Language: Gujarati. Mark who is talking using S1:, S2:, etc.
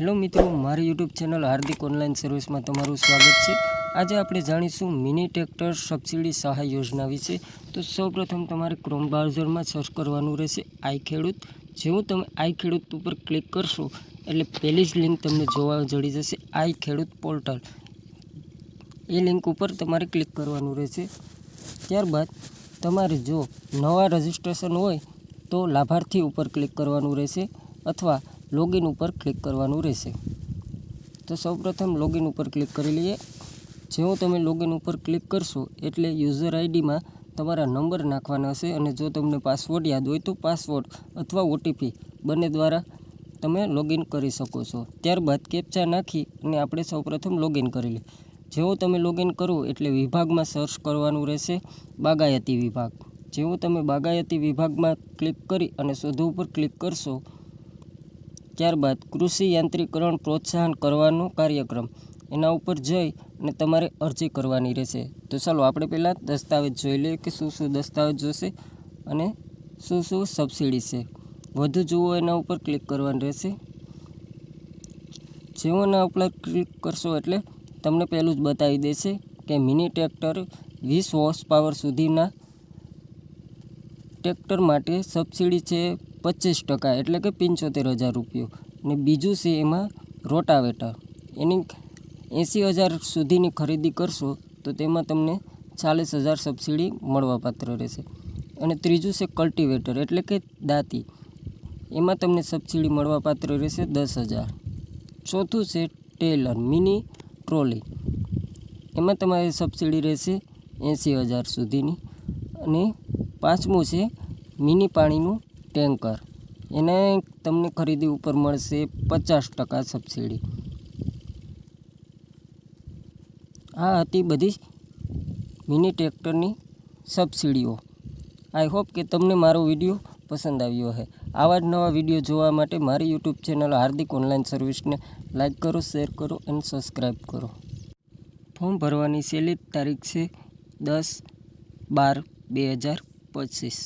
S1: હેલો મિત્રો, મારી યુટ્યુબ ચેનલ હાર્દિક ઓનલાઈન સર્વિસમાં તમારું સ્વાગત છે. આજે આપણે જાણીશું મિની ટ્રેક્ટર સબસિડી સહાય યોજના વિશે. તો સૌપ્રથમ તમારે ક્રોમ બ્રાઉઝરમાં સર્ચ કરવાનું રહેશે, આઈ ખેડૂત. જેવું તમે આઈ ખેડૂત ઉપર ક્લિક કરશો, એટલે પહેલી જ લિંક તમને જોવા જડી જશે, આઈ ખેડૂત પોર્ટલ એ લિંક ઉપર તમારે ક્લિક કરવાનું રહેશે. ત્યારબાદ તમારે જો નવા રજિસ્ટ્રેશન હોય, તો લાભાર્થી ઉપર ક્લિક કરવાનું રહેશે, અથવા લોગિન ઉપર ક્લિક કરવાનું રહેશે. તો સૌપ્રથમ લોગિન ઉપર ક્લિક કરી લઈએ. જેવું તમે લોગિન ઉપર ક્લિક કરશો એટલે યુઝર આઈડીમાં તમારા નંબર નાખવાના હશે અને જો તમને પાસવર્ડ યાદ હોય તો પાસવર્ડ અથવા ઓટીપી બંને દ્વારા તમે લોગિન કરી શકો છો. ત્યારબાદ કેપ્ચા નાખી અને આપણે સૌપ્રથમ લોગિન કરી લઈએ. જેવું તમે લોગિન કરો એટલે વિભાગમાં સર્ચ કરવાનું રહેશે, બાગાયતી વિભાગ. જેવું તમે બાગાયતી વિભાગમાં ક્લિક કરી અને શોધો ઉપર ક્લિક કરશો ત્યારબાદ કૃષિ યાંત્રિકરણ પ્રોત્સાહન કરવાનો કાર્યક્રમ. એના ઉપર જઈ અને તમારે અરજી કરવાની રહેશે. તો ચાલો આપણે પહેલાં દસ્તાવેજ જોઈ લઈએ કે શું શું દસ્તાવેજ જોશે અને શું શું સબસિડી છે. વધુ જુઓ એના ઉપર ક્લિક કરવાનું રહેશે. જેવું એના ઉપર ક્લિક કરશો એટલે તમને પહેલું જ બતાવી દેશે કે મિની ટ્રેક્ટર વીસ હોર્સ પાવર સુધીના ટ્રેક્ટર માટે સબસિડી છે પચીસ ટકા એટલે કે પંચોતેર હજાર રૂપિયો. ને બીજું છે એમાં રોટાવેટર. એની એંસી હજાર સુધીની ખરીદી કરશો તો તેમાં તમને ચાલીસ હજાર સબસિડી મળવાપાત્ર રહેશે. અને ત્રીજું છે કલ્ટિવેટર એટલે કે દાંતી. એમાં તમને સબસિડી મળવાપાત્ર રહેશે દસ હજાર. ચોથું છે ટેલર, મિની ટ્રોલી. એમાં તમારી સબસિડી રહેશે એંસી હજાર સુધીની. અને પાંચમું છે મિની પાણીનું ટેન્કર. એને તમને ખરીદી ઉપર મળશે પચાસ ટકા સબસિડી. આ હતી બધી મિની ટ્રેક્ટરની સબસિડીઓ. આઈ હોપ કે તમને મારો વીડિયો પસંદ આવ્યો હશે આવા જ નવા વીડિયો જોવા માટે મારી યુટ્યુબ ચેનલ હાર્દિક ઓનલાઈન સર્વિસને લાઇક કરો શેર કરો અને સબસ્ક્રાઈબ કરો. ફોર્મ ભરવાની છેલ્લી તારીખ છે દસ બાર બે હજાર પચીસ.